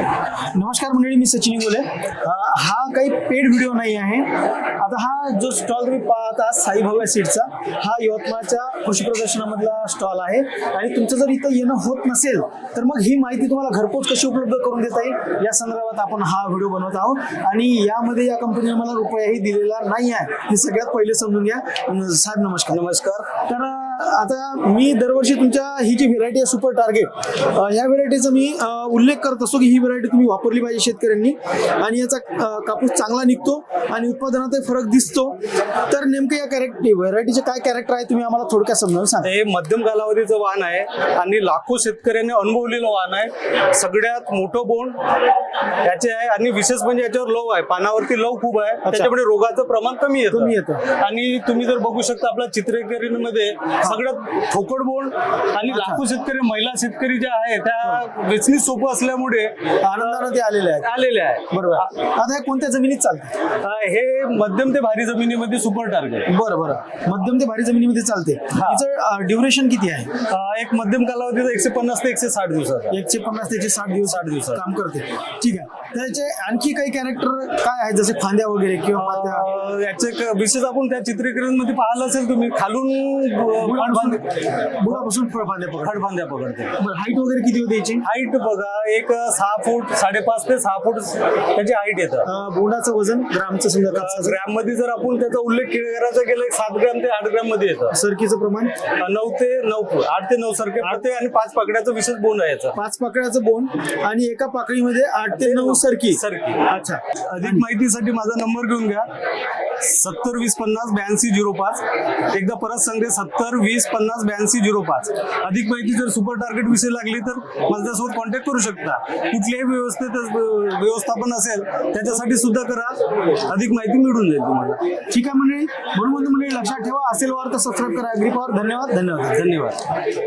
नमस्कार मंडळी मी सचिन बोले हा काही पेड व्हिडिओ नाही आहे. आता हा जो स्टॉल तुम्ही पाहता साई भव्य सीटचा हा यवतमाळच्या कृषी प्रदर्शनामधला स्टॉल आहे. आणि तुमचं जर इथं येणं होत नसेल तर मग ही माहिती तुम्हाला घरपोच कशी उपलब्ध करून देता येईल या संदर्भात आपण हा व्हिडिओ बनवत आहोत. आणि यामध्ये या कंपनीने मला रुपयाही दिलेला नाही आहे. हे सगळ्यात पहिले समजून घ्या. साहेब नमस्कार. नमस्कार. तर आता मी दरवर्षी तुमच्या ही जी व्हेरायटी आहे सुपर टार्गेट ह्या व्हेरायटीचा मी उल्लेख करत असतो की ही व्हेरायटी तुम्ही वापरली पाहिजे शेतकऱ्यांनी. आणि याचा कापूस चांगला निघतो आणि उत्पादनातही फरक दिसतो. तर नेमकं या कॅरेक्टर व्हेरायटीचे काय कॅरेक्टर आहे तुम्ही आम्हाला थोडक्यात समजावून सांगा. हे मध्यम कालावधीचं वाहन आहे आणि लाखो शेतकऱ्यांनी अनुभवलेलं वाहन आहे. सगळ्यात मोठं बोंड याचे आहे आणि विशेष म्हणजे याच्यावर लव आहे. पानावरती लव खूप आहे. त्याच्यामुळे रोगाचं प्रमाण कमी येतं. आणि तुम्ही जर बघू शकता आपल्या चित्रीकरणमध्ये सगळ्यात ठोकड बोंड आणि लाखो शेतकरी महिला शेतकरी ज्या आहे त्या वेचणी सोपं असल्यामुळे आनंदानं ते आलेले आहेत. आलेले आहे बरोबर. आता हे कोणत्या जमिनीत चालते हे मध्यम ते भारी जमिनीमध्ये सुपर टार्गेट. बरं बरं. मध्यम ते भारी जमिनीमध्ये चालते तिचं ड्युरेशन किती आहे? एक मध्यम कालावधीचा एकशे पन्नास ते एकशे साठ दिवसाचा. एकशे पन्नास त्याचे साठ दिवस साठ दिवसात. काम करते ठीक आहे. त्याचे आणखी काही कॅरेक्टर काय आहेत? जसे फांद्या वगैरे किंवा याचे विशेष आपण त्या चित्रीकरणमध्ये पाहिलं असेल तुम्ही. खालून फळफांदे बुडापासून पकड पकडते. हाईट वगैरे किती होते याची? हाईट बघा एक सहा फूट साडेपाच ते सहा फूट त्याची हाईट येतं. अं, बोंडाचं वजन ग्रामचं समजा ग्रॅममध्ये जर आपण त्याचा उल्लेख करायचा गेला एक सात ग्रॅम ते आठ ग्रॅममध्ये येतं. सरकीचं प्रमाण? अं, नऊ ते नऊ फूट आठ ते नऊ सारखे पडते आणि पाच पकड्याचं विशेष बोंड आहे याचा. पाच पाकळ्याचं बोंड आणि एका पाकळीमध्ये आठ ते नऊ सरकी. सरकी. अच्छा. अधिक माहितीसाठी माझा नंबर घेऊन घ्या. सत्तर वीस पन्नास ब्याऐंशी झिरो पाच. एकदा परत सांगते सत्तर वीस पन्नास ब्याऐंशी झिरो पाच. अधिक माहिती जर सुपर टार्गेट विषयी लागली तर माझ्यासोबत कॉन्टॅक्ट करू शकता. कुठल्याही व्यवस्थेत व्यवस्थापन असेल त्याच्यासाठी सुद्धा करा. अधिक माहिती मिळून जाईल तुम्हाला. ठीक आहे मंडळी? म्हणून मंडळी लक्षात ठेवा. असेल वार तर सबस्क्राईब करा अग्रीपॉवर धन्यवाद. धन्यवाद. धन्यवाद.